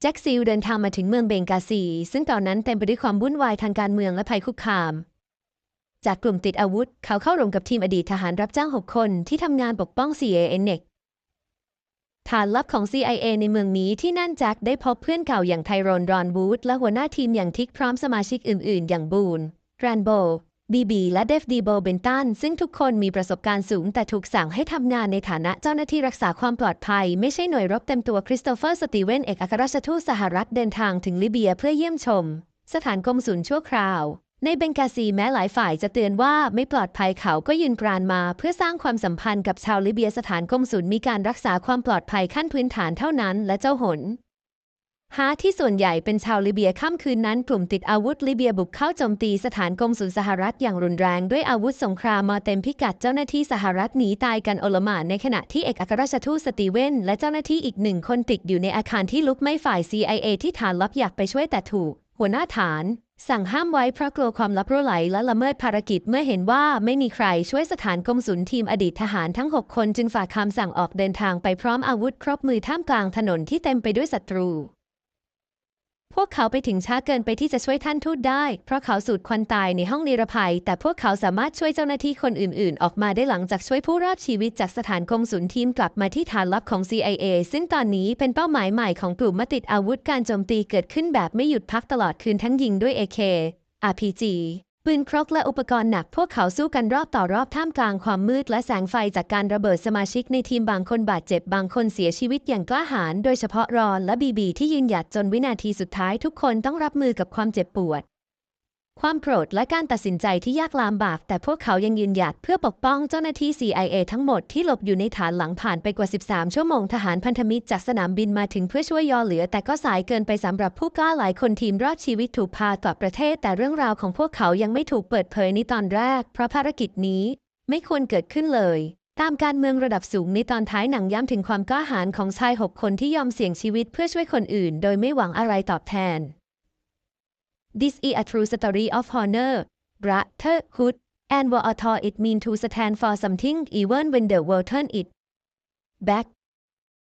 แจ็คซิลเดินทางมาถึงเมืองเบงกาซี ซึ่งตอนนั้นเต็มไปด้วยความวุ่นวายทางการเมืองและภัยคุกคาม จากกลุ่มติดอาวุธ เขาเข้าร่วมกับทีมอดีตทหารรับจ้าง 6 คนที่ทำงานปกป้อง CIA เนกฐานลับของ CIA ในเมืองนี้ที่นั่นแจ็คได้พบเพื่อนเก่าอย่างไทโรนรอนวูดและหัวหน้าทีมอย่างทิกพร้อมสมาชิกอื่น ๆ อย่างบูนแรนโบ บีบีและเดฟดีโบเบนตันซึ่งทุกคนมีประสบการณ์สูง แต่ถูกสั่งให้ทำงานในฐานะเจ้าหน้าที่รักษาความปลอดภัย ไม่ใช่หน่วยรบเต็มตัวคริสโตเฟอร์สตีเวนเอกอัครราชทูตสหรัฐเดินทางถึงลิเบียเพื่อเยี่ยมชม สถานกงสุลชั่วคราว ในเบงกาซีแม้หลายฝ่ายจะเตือนว่าไม่ปลอดภัยเขาก็ยืนกรานมา เพื่อสร้างความสัมพันธ์กับชาวลิเบียสถานกงสุลมีการรักษาความปลอดภัยขั้นพื้นฐานเท่านั้น และเจ้าหน ฮาที่ส่วนใหญ่เป็นชาวลิเบียค่ำคืนนั้นกลุ่มติดอาวุธลิเบียบุกเข้าโจมตีสถานกงสุลสหรัฐอย่างรุนแรงด้วยอาวุธสงครามมาเต็มพิกัดเจ้าหน้าที่สหรัฐหนีตายกันโอลหม่านในขณะที่เอกอัครราชทูตสตีเวนและเจ้าหน้าที่อีกหนึ่งคนติดอยู่ในอาคารที่ลุกไหม้ฝ่าย CIA ที่ฐานลับอยากไปช่วยแต่ถูก หัวหน้าฐาน สั่งห้ามไว้เพราะกลัวความลับรั่วไหลและละเมิดภารกิจเมื่อเห็นว่าไม่มีใครช่วยสถานกงสุลทีมอดีตทหารทั้ง 6 คนจึงฝากคำสั่งออกเดินทางไปพร้อมอาวุธครบมือท่ามกลางถนนที่เต็มไปด้วยศัตรู พวกเขาไปถึงช้าเกินไปที่จะช่วยท่านทูตได้ เพราะเขาสูดควันตายในห้องนิรภัย แต่พวกเขาสามารถช่วยเจ้าหน้าที่คนอื่นๆ ออกมาได้หลังจากช่วยผู้รอดชีวิตจากสถานกงสุลทีมกลับมาที่ฐานลับของ CIA ซึ่งตอนนี้เป็นเป้าหมายใหม่ของกลุ่มมาติดอาวุธการโจมตีเกิดขึ้นแบบไม่หยุดพักตลอดคืนทั้งยิงด้วย AK RPG ปืนครกและอุปกรณ์หนักพวกเขาสู้กันรอบต่อรอบท่ามกลางความมืดและแสงไฟจากการระเบิดสมาชิกในทีมบางคนบาดเจ็บบางคนเสียชีวิตอย่างกล้าหาญโดยเฉพาะรอนและบีบีที่ยืนหยัดจนวินาทีสุดท้ายทุกคนต้องรับมือกับความเจ็บปวด ความโกรธและการตัดสินใจที่ยากลำบาก แต่พวกเขายังยืนหยัดเพื่อปกป้องเจ้าหน้าที่ CIA ทั้งหมดที่หลบอยู่ในฐานหลังผ่านไปกว่า 13 ชั่วโมงทหารพันธมิตรจากสนามบินมาถึงเพื่อช่วยยอเหลือ แต่ก็สายเกินไปสำหรับผู้กล้าหลายคนทีมรอดชีวิตถูกพากลับประเทศ แต่เรื่องราวของพวกเขายังไม่ถูกเปิดเผยในตอนแรก เพราะภารกิจนี้ไม่ควรเกิดขึ้นเลย ตามการเมืองระดับสูงในตอนท้ายหนังย้ำถึงความกล้าหาญของชายหกคนที่ยอมเสี่ยงชีวิตเพื่อช่วยคนอื่น โดยไม่หวังอะไรตอบแทน This is a true story of honor, brotherhood, and what it mean to stand for something even when the world turn it back